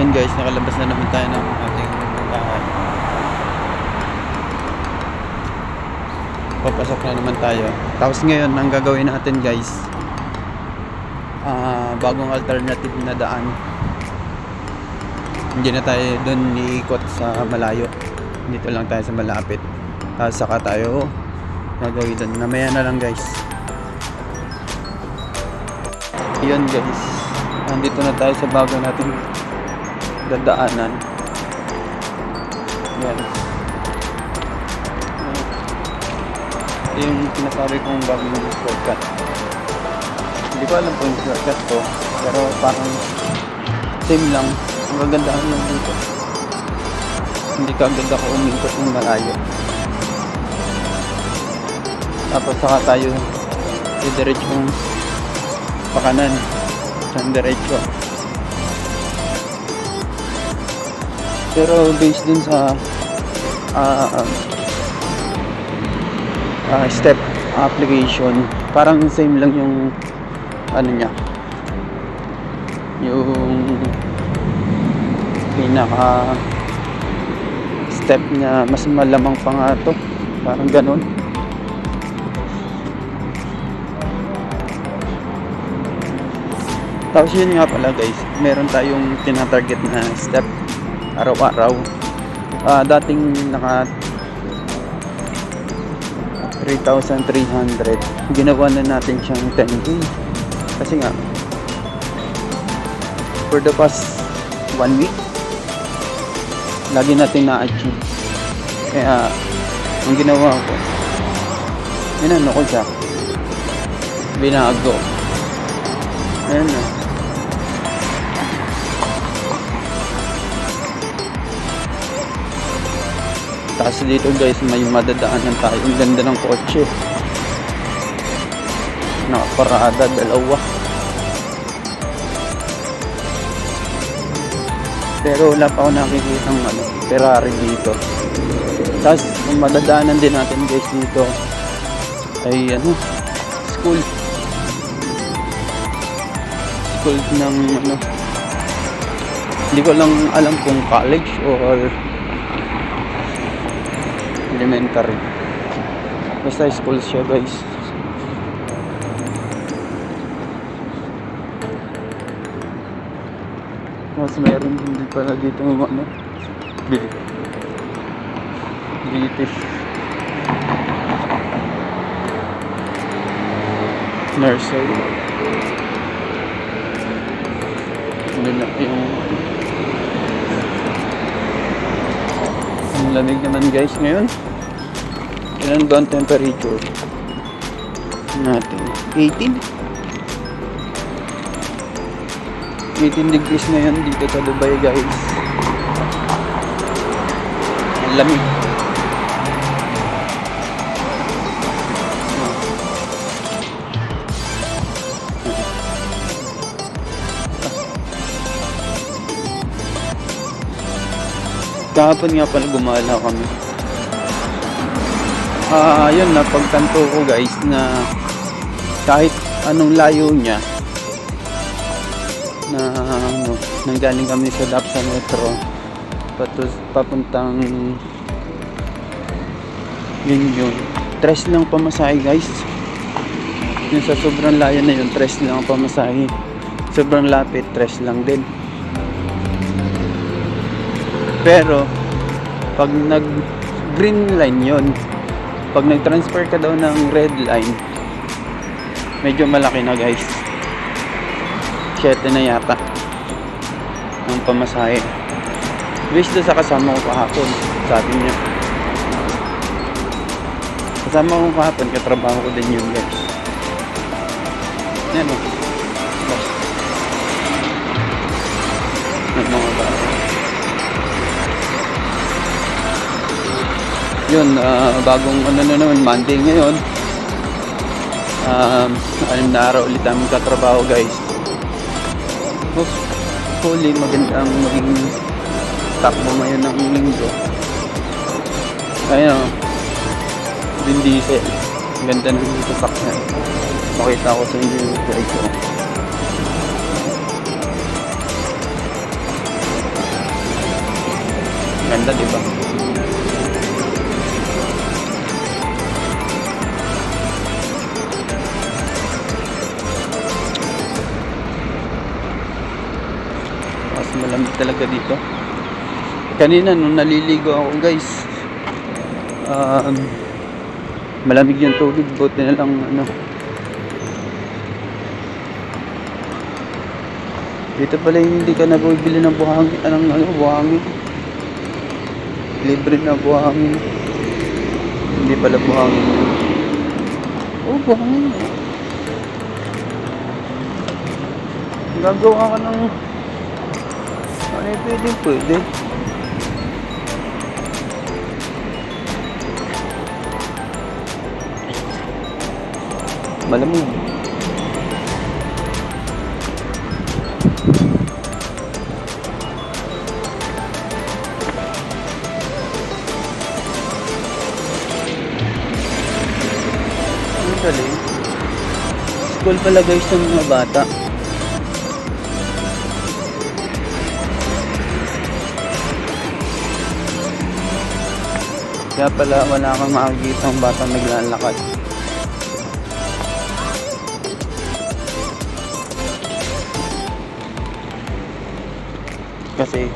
Yun guys, nakalabas na naman tayo ng ating bahay. Papasok na naman tayo. Tapos ngayon, ang gagawin natin guys, ah bagong alternative na daan. Hindi na tayo doon iikot sa malayo. Dito lang tayo sa malapit. Tapos saka tayo gagawin doon. Namaya na lang guys. Yun guys. Nandito na tayo sa bago nating dadaanan. Yan. Yung sinasabi kong bagong shortcut. Hindi ko alam kung shortcut to. Pero parang same lang. Ang gagandahan lang dito. Hindi ka agad ako umikot ng malayo. Tapos saka tayo didiretsong pakanan. Saan diretso. Pero based dun sa ah, ah, step application, parang same lang yung ano niya. Yung pinaka step niya mas malamang pa nga to. Parang ganun. Tapos yun nga pala guys, meron tayong tinatarget na step araw-araw. Ah, dating naka 3,300. Ginawa na natin siyang 10K. Kasi nga, for the past one week, lagi natin na-achieve. Kaya, ang ginawa ko, inano ko siya. Binago. Ayan na. Tapos dito guys, may madadaanan tayo. Ang ganda ng kotse. Nakaparada, dalawa. Pero wala pa ako nakikita ng ano, Ferrari dito. Tapos, ang madadaanan din natin guys dito ay ano, school. School ng ano, hindi ko lang alam kung college or elementary. Basta school siya guys. Mas meron din pala dito ng ano. Bil- British. Nursery. Ano na yung Ang lamig naman guys ngayon. Ilan ba ang temperature? Natin. 18? 18 degrees ngayon dito sa Dubai guys. Ang lamig. Kahapon nga pala gumala kami. Ah, yun napagtanto ko guys na kahit anong layo niya na ano, nanggaling kami sa Dapsa Metro patus, papuntang yun yun. Tres lang pamasahe guys. Yung sa sobrang layo na yun tres lang ang pamasahe. Sobrang lapit tres lang din pero pag nag green line yon pag nag transfer ka daw ng red line medyo malaki na guys. 7 na yata. Ang pamasahe. Wish doon sa kasama ko kahapon sabi niya. Kasama ko kahapon katrabaho ko din yun guys. Yan o Yan, mga yun ah, bagong ano na naman Monday ngayon. Um, anim na araw ulit namin katrabaho guys. Hopefully magandang maging takbo ngayon ng linggo. Ayun. O Vin Diesel. Ang ganda ng sasakyan makita ko sa inyo yung direksyon pala, di ba? Malamig talaga dito. Kanina nung naliligo ako guys, um, malamig yung tubig, buti na lang ano. Dito pala hindi ka nabibili ng buhangin, anong ano, buhangin. Libre na buhangin. Hindi pala buhangin. Oh, buhangin. Gagawa ka ng ano yung pwede, pwede. Malamig. Ang galing. School pala guys ng mga bata. Kaya pala wala kang makikita ang batang naglalakad. Kasi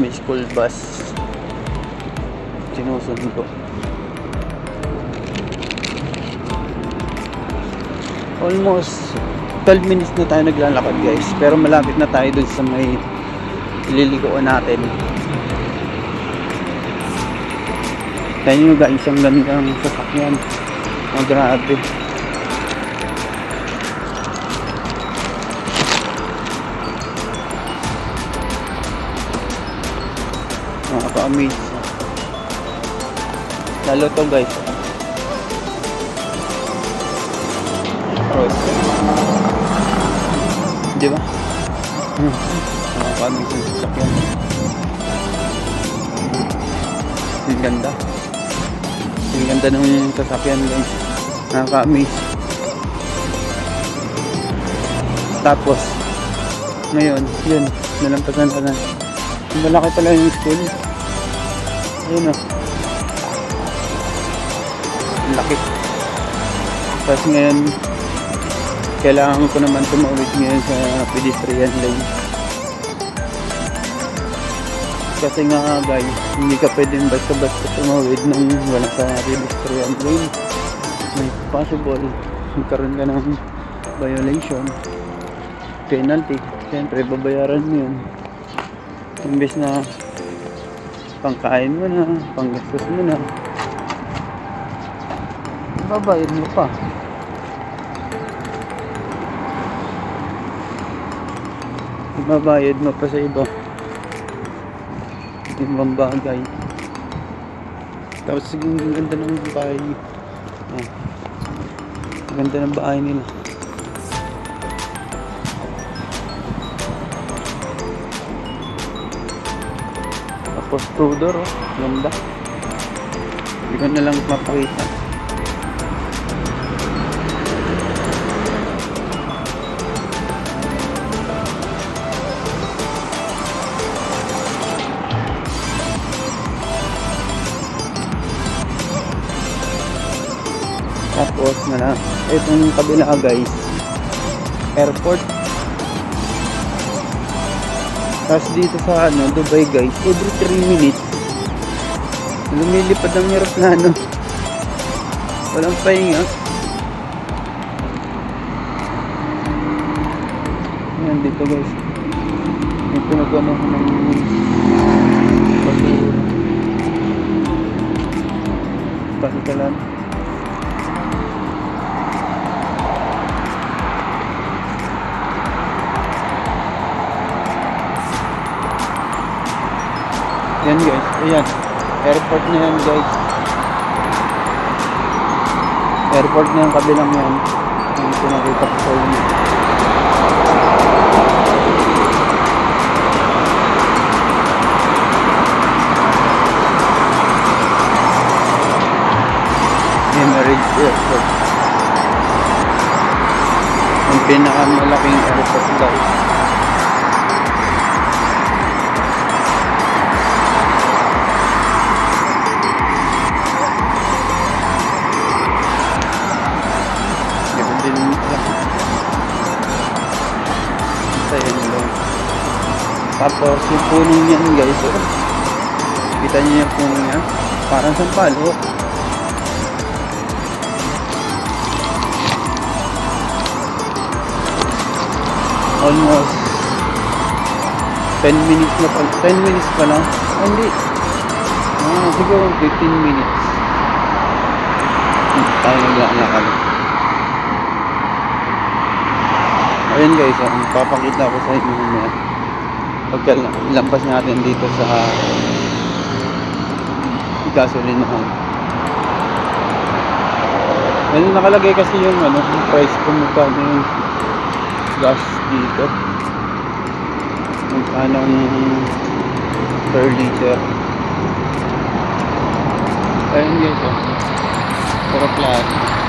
may school bus sinusundo. Almost 12 minutes na tayo naglalakad guys. Pero malapit na tayo dun sa may ililigoan natin. Kaya nyo guys, ang gandang sasakyan. Oh, grabe. Nakaka-amaze. Lalo to guys. Road. Di ba? Hmm. Nakaka-amaze yung sasakyan. Ang ganda. Ang ganda ng sasakyan guys. Nakaka-amaze. Tapos, ngayon, yun, nalampasan pa na. Malaki pala yung school. Ayun o. Ang Laki. Tapos ngayon, kailangan ko naman tumawid ngayon sa pedestrian lane. Kasi nga guys, hindi ka pwedeng basta-basta tumawid nang wala sa pedestrian lane. May possible magkaroon ka ng violation. Penalty. Siyempre, babayaran mo yun. Imbes na pangkain mo na, panggastos mo na. Babayad mo pa. Babayad mo pa sa iba. Ibang bagay. Tapos sige, ang ganda ng bahay. Ah. Ang ganda ng bahay nila. Tapos Tudor, oh. Ganda. Hindi ko na lang mapakita. Na lang. Itong kabila guys. Airport. Tapos dito sa ano, Dubai guys, every 3 minutes, lumilipad ang aeroplano. Walang pahinga. Ayan dito guys. May pinagano ko ng basura. Pasikalan. Yan guys, ayan. Airport na yan guys. Airport na yung kabilang yan. Yung pinakita ko sa inyo. Emirates Airport. Ang pinakamalaking airport guys. Tapos yung puno niyan guys, oh. Kita niyo yung puno niya? Parang sampalo. Almost 10 minutes na pa. 10 minutes pa lang. Ah, hindi. Ah, siguro 15 minutes. Hmm, Tayo naglalakad. Ayun guys, ang papakita ko sa inyo mamaya. Pagka lampas natin dito sa gasolinahan. Ayun nakalagay kasi yung ano, price kung magkano yung gas dito. Magkano per liter. Ayun guys, oh. Puro flat.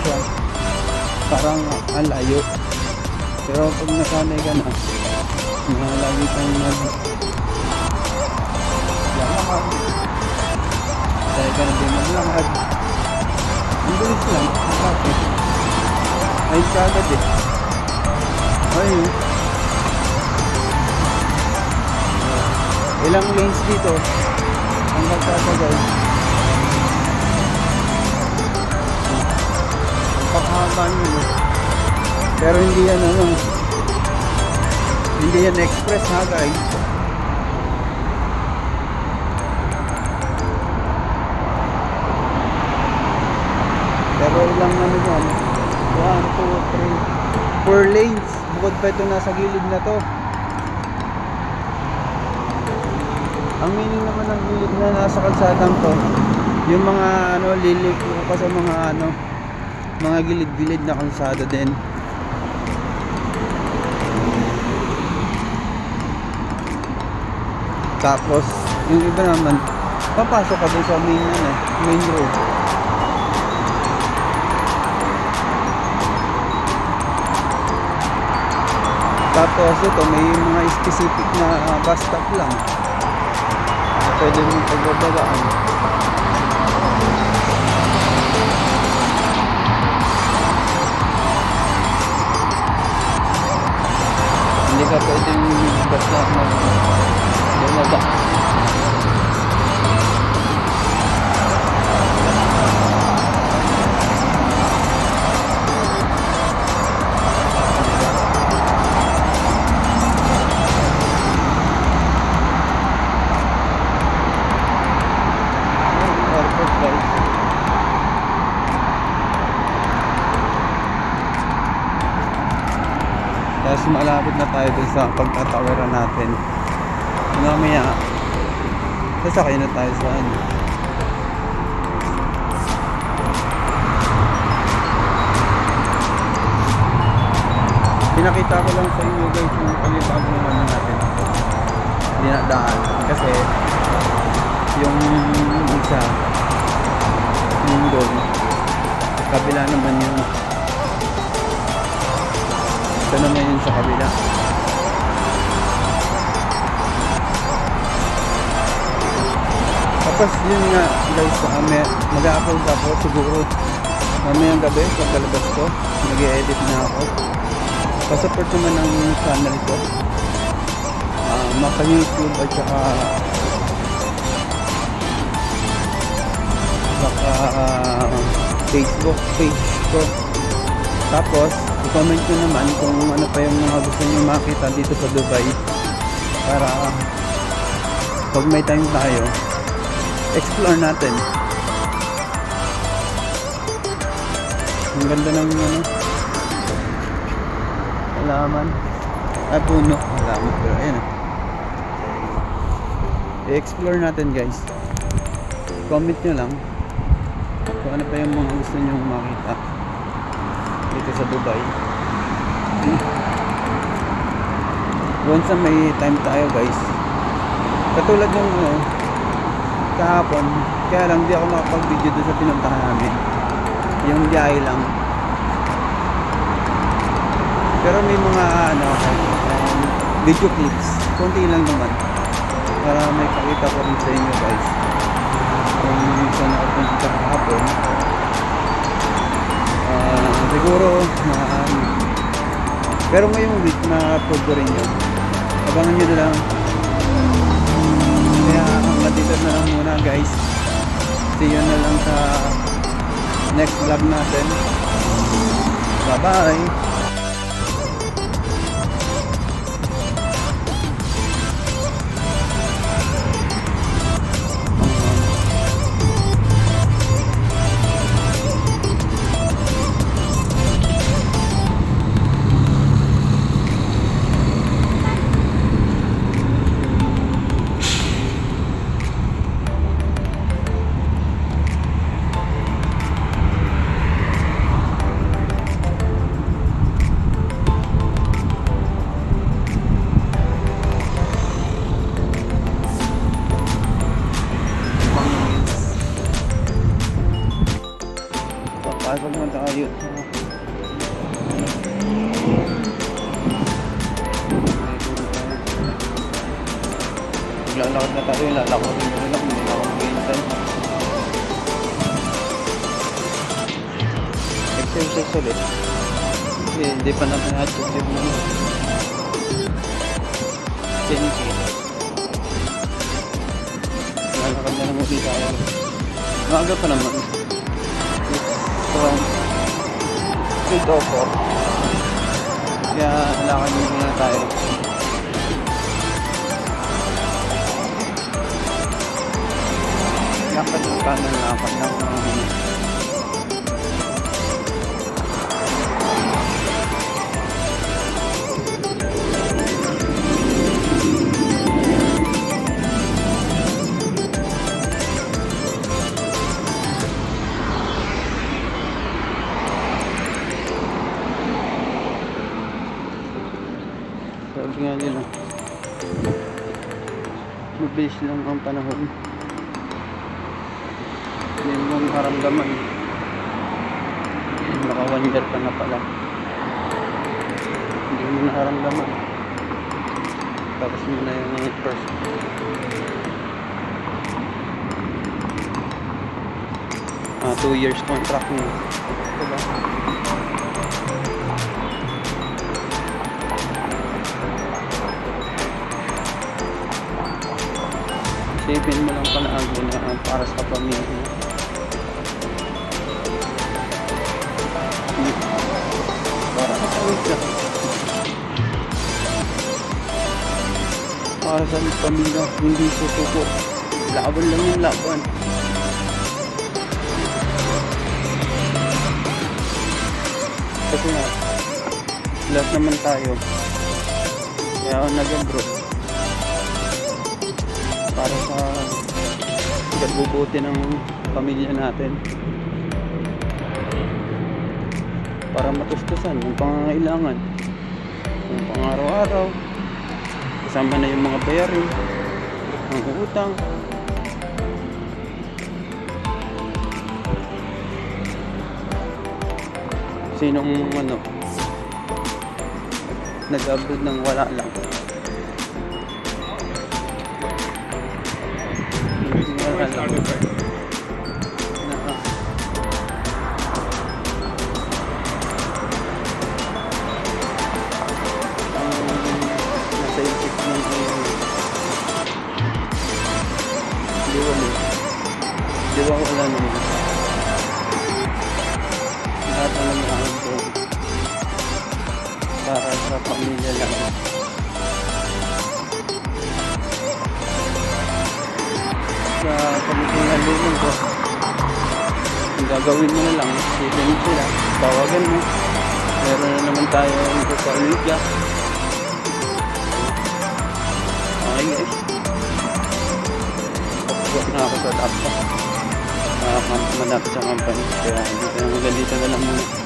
Siya. Parang ang layo. Pero pag nasanay ka na, na lagi kang nag lalakad. Dahil ka na din maglakad. Ang bilis lang. Ang traffic. Ay, kagad eh. Ayun. Ilang lanes dito? Ang magtatagal. Pakahaba nyo. eh. Pero hindi yan ano. Hindi yan express ha guys. Pero ilang ano yan? 1, 2, 3, 4 lanes. Bukod pa ito nasa gilid na to. Ang meaning naman ng gilid na nasa kalsadang to, yung mga ano, liliko ka sa mga ano, mga gilid-gilid na kalsada din. Tapos, yung iba naman, papasok ka dun sa main, ano, main road. Tapos ito, may mga specific na uh, bus stop lang. Pwede mong pagbababaan. Hindi ka pwedeng basta mag bumaba. Malapit na tayo dun sa pagtatawaran natin. Mamaya, sasakay na tayo sa ano. Pinakita ko lang sa inyo guys yung panibagong ano natin. Dinadaan. Kasi yung isa yung doon kabila naman yung ito naman yun sa kabila. Tapos yun nga guys, kami mag-upload ako siguro mamayang gabi pagkalabas ko. Nag-edit na ako. Pasupport naman ang channel ko. Uh, maka YouTube at saka saka uh, Facebook page ko. Tapos i-comment nyo naman kung ano pa yung mga gusto nyo makita dito sa Dubai para pag may time tayo, explore natin. Ang ganda ng ano, halaman. Ah, puno. Halaman. Pero ayan ah. I-explore natin guys. Comment nyo lang kung ano pa yung mga gusto nyo makita dito sa Dubai. Once na may time tayo guys. Katulad nung ano, kahapon, kaya lang di ako makapag-video doon sa pinuntahan namin. Yung biyahe lang. Pero may mga ano, um, video clips. Konti lang naman. Para may pakita ko rin sa inyo guys. Kung saan ako punta kahapon. Ah, siguro, um, pero ngayong week na upload ko rin yun. Abangan nyo na lang. Kaya hanggang dito na lang muna guys. See you na lang sa next vlog natin. Bye bye! Exercise ulit. Kasi hindi pa natin na-achieve yung ano. 10k. Lalakad na lang ulit tayo. Maaga pa naman. It's around 3 to 4. Kaya lakad muna tayo. Lakad ng kanan, lakad ng mga mabilis lang ang panahon. Hindi mo maramdaman. Baka one year ka na pala. Hindi mo naramdaman. Tapos mo na yung first. Ah, two years contract mo. Diba? Isipin mo lang ang na para sa pamilya. Para sa pamilya. Para sa pamilya, hindi susuko. Laban lang yung laban. Kasi nga, lahat naman tayo. Kaya ako nag-abroad pagbubuti ng pamilya natin. Para matustusan yung pangangailangan. Yung pang-araw-araw. Kasama na yung mga bayarin ang utang. Sinong ano nag-abroad ng wala lang started right Diba ko alam. Mo Lahat alam na ang para sa pamilya lang. Sa pamilya lulong ko. Ang gagawin mo na lang, sipin sila, tawagan mo. Meron na naman tayo ng social media. Okay guys. Tapos na ako sa laptop. Nakakamp manap sa company. Kaya dito, hanggang dito na lang muna.